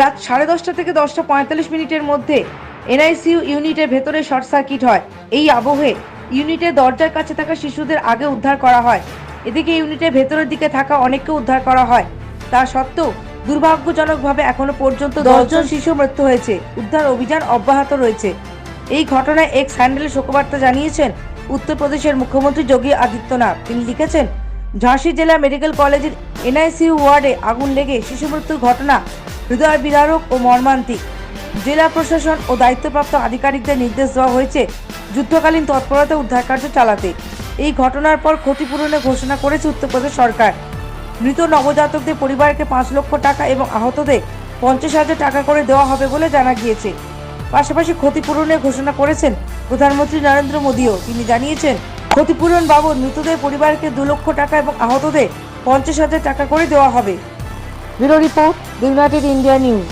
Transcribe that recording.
রাত সাড়ে দশটা থেকে দশটা পঁয়তাল্লিশ মিনিটের মধ্যে এনআইসিইউ ইউনিটের ভেতরে শর্ট সার্কিট হয়। এই আবহে ইউনিটের দরজার কাছে থাকা শিশুদের আগে উদ্ধার করা হয়। এদিকে ইউনিটের ভেতরের দিকে থাকা অনেককে উদ্ধার করা হয়। তা সত্ত্বেও দুর্ভাগ্যজনকভাবে এখনও পর্যন্ত দশজন শিশু মৃত্যু হয়েছে। উদ্ধার অভিযান অব্যাহত রয়েছে। এই ঘটনায় এক্স হ্যান্ডেলে শোকবার্তা জানিয়েছেন উত্তরপ্রদেশের মুখ্যমন্ত্রী যোগী আদিত্যনাথ। তিনি লিখেছেন ঝাঁসি জেলা মেডিকেল কলেজের এনআইসিইউ ওয়ার্ডে আগুন লেগে শিশু মৃত্যুর ঘটনা, হৃদয় বিদারক ও মর্মান্তিক। জেলা প্রশাসন ও দায়িত্বপ্রাপ্ত আধিকারিকদের নির্দেশ দেওয়া হয়েছে যুদ্ধকালীন তৎপরতা উদ্ধার কার্য চালাতে। এই ঘটনার পর ক্ষতিপূরণের ঘোষণা করেছে উত্তরপ্রদেশ সরকার। মৃত নবজাতকদের পরিবারকে পাঁচ লক্ষ টাকা এবং আহতদের পঞ্চাশ হাজার টাকা করে দেওয়া হবে বলে জানা গিয়েছে। পাশাপাশি ক্ষতিপূরণের ঘোষণা করেছেন প্রধানমন্ত্রী নরেন্দ্র মোদীও। তিনি জানিয়েছেন ক্ষতিপূরণ বাবদ মৃতদের পরিবারকে দু লক্ষ টাকা এবং আহতদের পঞ্চাশ হাজার টাকা করে দেওয়া হবে। Bureau report United India News.